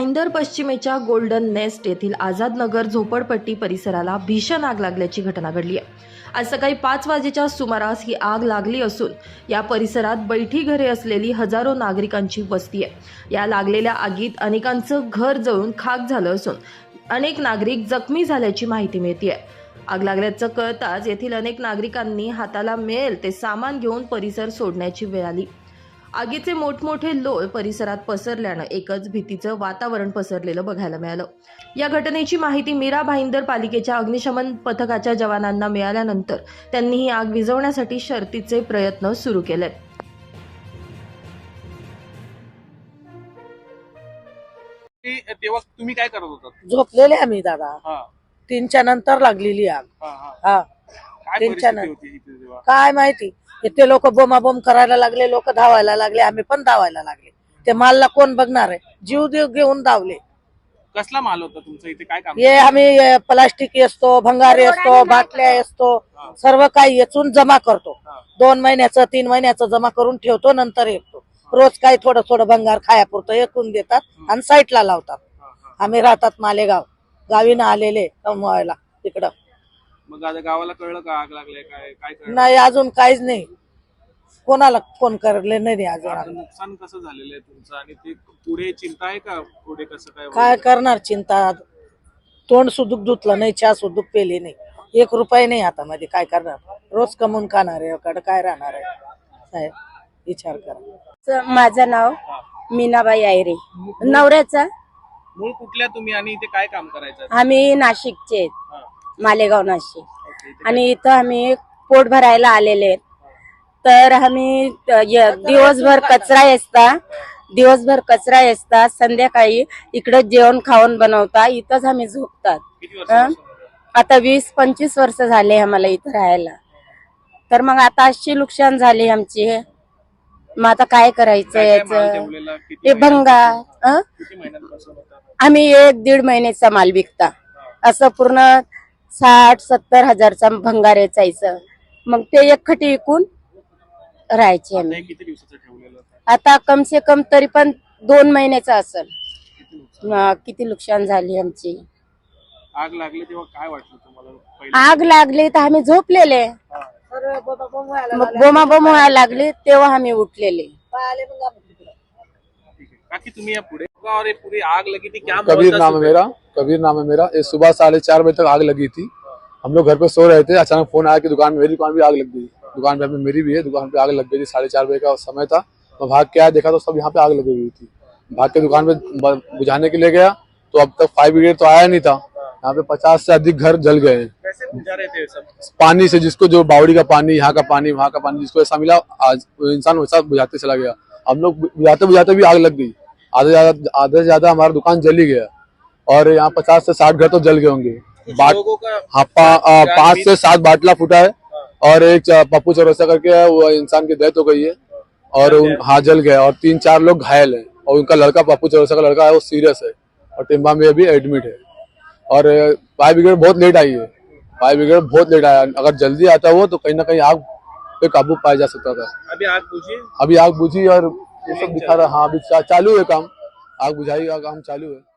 भाईंदर पश्चिमेच्या golden nest येथील आझाद नगर झोपडपट्टी परिसराला भीषण आग लागल्याची घटना घडली आहे. आज सकाळी पाच वाजेच्या सुमारास ही आग लागली असून या परिसरात बैठी घरे असलेली हजारो नागरिकांची वस्ती आहे. या लागलेल्या आगीत अनेकांचं घर जळून खाक झालं असून अनेक नागरिक जखमी झाल्याची माहिती मिळते आग लागल्याचं कळताच येथील अनेक नागरिकांनी हाताला मिळेल ते सामान घेऊन परिसर सोडण्याची वेळ आली. आगीचे मोठमोठे लोळ परिसरात पसरल्यानं एकच भीतीचं वातावरण पसरलेलं बघायला मिळालं. या घटनेची माहिती मीरा भाईंदर पालिकेच्या अग्निशमन पथकाच्या जवानांना मिळाल्यानंतर त्यांनी ही आग विझवण्यासाठी शर्तीचे प्रयत्न सुरू केलेत. ते- तेव्हा तुम्ही काय करत होतात? झोपलेले आम्ही दादा. हा. तीनच्या नंतर लागलेली आग. हा हा. हा. काय तीनच्या परिस्थिती नंतर. होती इथे तेव्हा? काय माहिती? इथे लोक बोमाबोम करायला लागले लोक धावायला लागले आम्ही पण धावायला लागले. ते मालला कोण बघणार आहे? जीव देव घेऊन धावले. कसला माल होता तुमचा? इथे काय काम हे आम्ही अ, प्लास्टिक असतो भंगारे असतो बाटल्या असतो सर्व काही येचून जमा करतो. दोन महिन्याचं तीन महिन्याचं जमा करून ठेवतो नंतर येतो. रोज काही थोडं थोडं भंगार खायापुरतं एकूण देतात आणि साईटला लावतात. आम्ही राहतात मालेगाव. गावीनं आलेले कमवायला तिकडं. मग आता गावाला कळलं का आग लागले काय काय कळलं? नाही अजून काहीच नाही. कोणाला फोन करले नाही अजून आता आम्ही. नुकसान कसं झालेलं आहे तुमचं? आणि ते पुढे चिंता आहे का? पुढे कसं काय काय करणार चिंता? तोंड सुदूक धुतलं नाही चहा सुदूक पेली नाही. एक रुपये नाही हातामध्ये काय करणार? रोज कमवून खाणार आहे कडे काय राहणार आहे? साहेब विचार करा. च- माझं नाव मीनाबाई आयरे. नवऱ्याचा? मूळ कुठल्या तुम्ही आणि इथे काय काम करायचं? आम्ही नाशिकचे आहेत. हा. मालेगाव नाशिक. आणि इथं आम्ही पोट भरायला आलेले तर आम्ही त- दिवसभर कचरा असता दिवसभर कचरा असता संध्याकाळी इकडं जेवण खाऊन बनवता. इथंच आम्ही झोपतात. आता वीस पंचवीस वर्ष झाले आम्हाला इथं राहायला. तर मग आता अशी नुकसान झाली आमची. मग आता काय करायचं याच? हे महिन्यात- भंगा आम्ही एक दीड महिन्याचा माल विकता. असं पूर्ण साठ सत्तर हजारचा भंगार याचायचं मग ते एक खटी विकून राहायचे आता आम्ही. किती दिवसाचं ठेवलेलं होतं आता कम से कम तरी पण दोन महिन्याचा असेल. किती नुकसान? झाली आमची. आग लागली तेव्हा काय वाटलं तुम्हाला? पहिलं आग लागली तर आम्ही झोपलेले. मग बोमाबोम व्हायला लागली तेव्हा आम्ही उठलेले. काकी तुम्ही या पुढे और ये पूरी आग लगी थी क्या कबीर नाम है मेरा कबीर नाम है मेरा। ये सुबह साढ़े चार बजे तक आग लगी थी। हम लोग घर पे सो रहे थे अचानक फ़ोन आया कि दुकान में मेरी दुकान भी आग लग गई। दुकान पे मेरी भी है दुकान पे आग लग गई थी साढ़े चार बजे का समय था। मैं भाग के आया देखा तो सब यहाँ पे आग लगी हुई थी। भाग के दुकान पे बुझाने के लिए गया तो अब तक फायर ब्रिगेड तो आया नहीं था। यहाँ पे पचास से अधिक घर जल गए। पानी से जिसको जो बावड़ी का पानी यहाँ का पानी वहाँ का पानी जिसको ऐसा मिला आज इंसान वैसा बुझाते चला गया। हम लोग बुझाते बुझाते भी आग लग गई। आधे ज़्यादा आधे ज़्यादा हमारा दुकान जल ही गया। और यहाँ पचास से साठ घर तो जल गए होंगे। हाँ पा, पाँच से सात बाटला फूटा है। और एक पप्पू चौरसा करके है वो इंसान की डेथ हो गई है। और उन हाँ जल गया। और तीन चार लोग घायल हैं। और उनका लड़का पप्पू चौरसा का लड़का है वो सीरियस है। और टिम्बा में अभी एडमिट है। और फायर ब्रिगेड बहुत लेट आई है। फायर ब्रिगेड बहुत लेट आया। अगर जल्दी आता वो तो कहीं ना कहीं आग पे काबू पाया जा सकता था। अभी आग बुझी? अभी आग बुझी और ये सब दिखा रहा हाँ अभी चा- चालू है काम। आग बुझाई का काम चालू है।